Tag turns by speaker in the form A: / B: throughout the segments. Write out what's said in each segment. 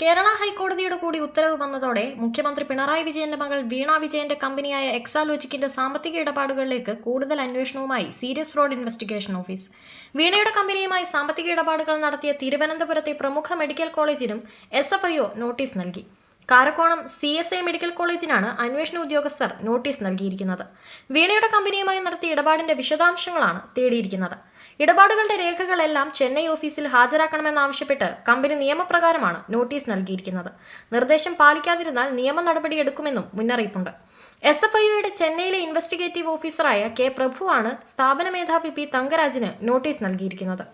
A: കേരള ഹൈക്കോടതിയുടെ കൂടി ഉത്തരവ് വന്നതോടെ മുഖ്യമന്ത്രി പിണറായി വിജയന്റെ മകൾ വീണ വിജയന്റെ കമ്പനിയായ എക്സാലോജിക്കിന്റെ സാമ്പത്തിക ഇടപാടുകളിലേക്ക് കൂടുതൽ അന്വേഷണവുമായി സീരിയസ് ഫ്രോഡ് ഇൻവെസ്റ്റിഗേഷൻ ഓഫീസ്. വീണയുടെ കമ്പനിയുമായി സാമ്പത്തിക ഇടപാടുകൾ നടത്തിയ തിരുവനന്തപുരത്തെ പ്രമുഖ മെഡിക്കൽ കോളേജിനും എസ് നോട്ടീസ് നൽകി. Karakonam C S I medical കോളേജിനാണ് അന്വേഷണ ഉദ്യോഗസ്ഥർ നോട്ടീസ് നൽകിയിരിക്കുന്നത്. വീണയുടെ കമ്പനിയുമായി നടത്തിയ ഇടപാടിന്റെ വിശദാംശങ്ങളാണ് തേടിയിരിക്കുന്നത്. ഇടപാടുകളുടെ രേഖകളെല്ലാം ചെന്നൈ ഓഫീസിൽ ഹാജരാക്കണമെന്നാവശ്യപ്പെട്ട് കമ്പനി നിയമപ്രകാരമാണ് നോട്ടീസ് നൽകിയിരിക്കുന്നത്. നിർദ്ദേശം പാലിക്കാതിരുന്നാൽ നിയമ നടപടി എടുക്കുമെന്നും മുന്നറിയിപ്പുണ്ട്. എസ് എഫ് ഐയുടെ ചെന്നൈയിലെ ഇൻവെസ്റ്റിഗേറ്റീവ് ഓഫീസറായ കെ പ്രഭുവാണ് സ്ഥാപന മേധാവി പി തങ്കരാജിന് നോട്ടീസ് നൽകിയിരിക്കുന്നത്.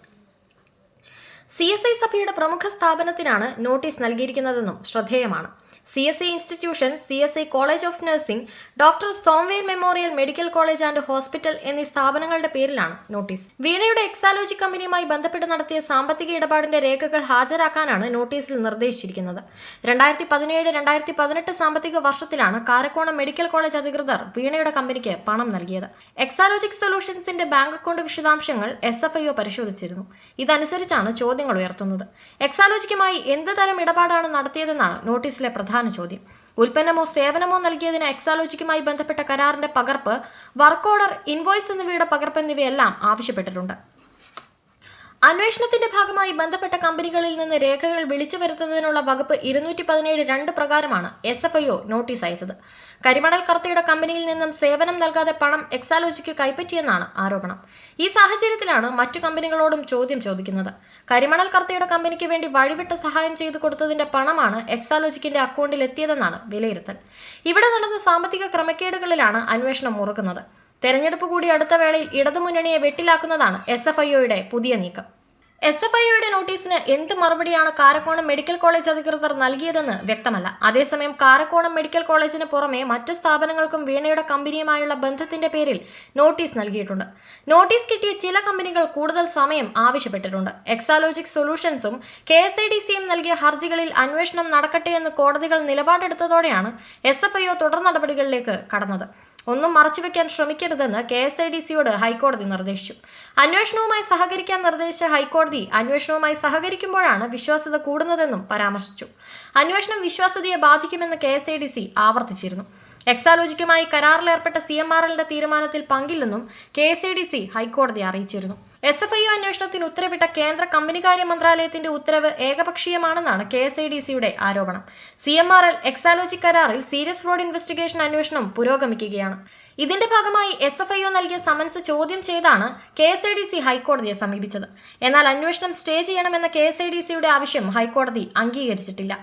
A: സി എസ് ഐ സഭയുടെ പ്രമുഖ സ്ഥാപനത്തിനാണ് നോട്ടീസ് നൽകിയിരിക്കുന്നതെന്നും ശ്രദ്ധേയമാണ് C S I institution C S I college of nursing doctor Somervell memorial medical college and hospital എന്നീ സ്ഥാപനങ്ങളുടെ പേരിലാണ് നോട്ടീസ്. വീണയുടെ എക്സാലോജി കമ്പനിയുമായി ബന്ധപ്പെട്ട് നടത്തിയ സാമ്പത്തിക ഇടപാടിന്റെ രേഖകൾ ഹാജരാക്കാനാണ് നോട്ടീസിൽ നിർദ്ദേശിച്ചിരിക്കുന്നത്. രണ്ടായിരത്തി പതിനേഴ് രണ്ടായിരത്തി പതിനെട്ട് സാമ്പത്തിക വർഷത്തിലാണ് കാരക്കോണം മെഡിക്കൽ കോളേജ് അധികൃതർ വീണയുടെ കമ്പനിക്ക് പണം നൽകിയത്. എക്സാലോജിക് സൊല്യൂഷൻസിന്റെ ബാങ്ക് അക്കൗണ്ട് വിശദാംശങ്ങൾ എസ് എഫ് ഐ ഒ പരിശോധിച്ചിരുന്നു. ഇതനുസരിച്ചാണ് ചോദ്യങ്ങൾ ഉയർത്തുന്നത്. എക്സാലോജിക്കുമായി എന്ത് തരം ഇടപാടാണ് നടത്തിയതെന്നാണ് നോട്ടീസിലെ പ്രധാന ചോദ്യം. ഉൽപ്പന്നമോ സേവനമോ നൽകിയതിന് എക്സാലോജിക്കുമായി ബന്ധപ്പെട്ട കരാറിന്റെ പകർപ്പ് വർക്ക് ഓർഡർ ഇൻവോയ്സ് എന്നിവയുടെ പകർപ്പ് എന്നിവയെല്ലാം ആവശ്യപ്പെട്ടിട്ടുണ്ട്. അന്വേഷണത്തിന്റെ ഭാഗമായി ബന്ധപ്പെട്ട കമ്പനികളിൽ നിന്ന് രേഖകൾ വിളിച്ചു വരുത്തുന്നതിനുള്ള വകുപ്പ് ഇരുന്നൂറ്റി പതിനേഴ് രണ്ട് പ്രകാരമാണ് S F I O notice അയച്ചത്. കരിമണൽ കർത്തയുടെ കമ്പനിയിൽ നിന്നും സേവനം നൽകാതെ പണം എക്സാലോജിക്ക് കൈപ്പറ്റിയെന്നാണ് ആരോപണം. ഈ സാഹചര്യത്തിലാണ് മറ്റു കമ്പനികളോടും ചോദ്യം ചോദിക്കുന്നത്. കരിമണൽ കർത്തയുടെ കമ്പനിക്ക് വേണ്ടി വഴിവിട്ട സഹായം ചെയ്തു കൊടുത്തതിന്റെ പണമാണ് എക്സാലോജിക്കിന്റെ അക്കൗണ്ടിൽ എത്തിയതെന്നാണ് വിലയിരുത്തൽ. ഇവിടെ നടന്ന സാമ്പത്തിക ക്രമക്കേടുകളിലാണ് അന്വേഷണം മുറുക്കുന്നത്. തെരഞ്ഞെടുപ്പ് കൂടി അടുത്ത വേളയിൽ ഇടതുമുന്നണിയെ വെട്ടിലാക്കുന്നതാണ് എസ് എഫ് ഐഒയുടെ പുതിയ നീക്കം. എസ് എഫ് ഐയുടെ നോട്ടീസിന് എന്ത് മറുപടിയാണ് കാരക്കോണം മെഡിക്കൽ കോളേജ് അധികൃതർ നൽകിയതെന്ന് വ്യക്തമല്ല. അതേസമയം കാരക്കോണം മെഡിക്കൽ കോളേജിന് പുറമെ മറ്റ് സ്ഥാപനങ്ങൾക്കും വീണയുടെ കമ്പനിയുമായുള്ള ബന്ധത്തിന്റെ പേരിൽ നോട്ടീസ് നൽകിയിട്ടുണ്ട്. നോട്ടീസ് കിട്ടിയ ചില കമ്പനികൾ കൂടുതൽ സമയം ആവശ്യപ്പെട്ടിട്ടുണ്ട്. എക്സാലോജിക് സൊല്യൂഷൻസും കെ എസ് ഐ ഡി സിയും നൽകിയ ഹർജികളിൽ അന്വേഷണം നടക്കട്ടെ എന്ന് കോടതികൾ നിലപാടെടുത്തതോടെയാണ് എസ് എഫ് ഐ ഒ തുടർ നടപടികളിലേക്ക് കടന്നത്. ഒന്നും മറച്ചുവെക്കാൻ ശ്രമിക്കരുതെന്ന് കെ എസ് ഐ ഡി സിയോട് ഹൈക്കോടതി നിർദ്ദേശിച്ചു. അന്വേഷണവുമായി സഹകരിക്കാൻ നിർദ്ദേശിച്ച ഹൈക്കോടതി അന്വേഷണവുമായി സഹകരിക്കുമ്പോഴാണ് വിശ്വാസ്യത കൂടുന്നതെന്നും പരാമർശിച്ചു. അന്വേഷണം വിശ്വാസ്യതയെ ബാധിക്കുമെന്ന് കെ ആവർത്തിച്ചിരുന്നു. എക്സാലോജിക്കുമായി കരാറിലേർപ്പെട്ട സി എം ആർ എല്ലിന്റെ തീരുമാനത്തിൽ പങ്കില്ലെന്നും K S I D C ഹൈക്കോടതി അറിയിച്ചിരുന്നു. എസ് എഫ് ഐ ഒ അന്വേഷണത്തിന് ഉത്തരവിട്ട കേന്ദ്ര കമ്പനികാര്യ മന്ത്രാലയത്തിന്റെ ഉത്തരവ് ഏകപക്ഷീയമാണെന്നാണ് കെ എസ് ഐ ഡി സിയുടെ ആരോപണം. C M R L Exalogic കരാറിൽ സീരിയസ് ഫ്രോഡ് ഇൻവെസ്റ്റിഗേഷൻ അന്വേഷണം പുരോഗമിക്കുകയാണ്. ഇതിന്റെ ഭാഗമായി എസ് എഫ് ഐ ഒ നൽകിയ സമൻസ് ചോദ്യം ചെയ്താണ് K S I D C ഹൈക്കോടതിയെ സമീപിച്ചത്. എന്നാൽ അന്വേഷണം സ്റ്റേ ചെയ്യണമെന്ന കെ എസ് ഐ ഡി സിയുടെ ആവശ്യം ഹൈക്കോടതി അംഗീകരിച്ചിട്ടില്ല.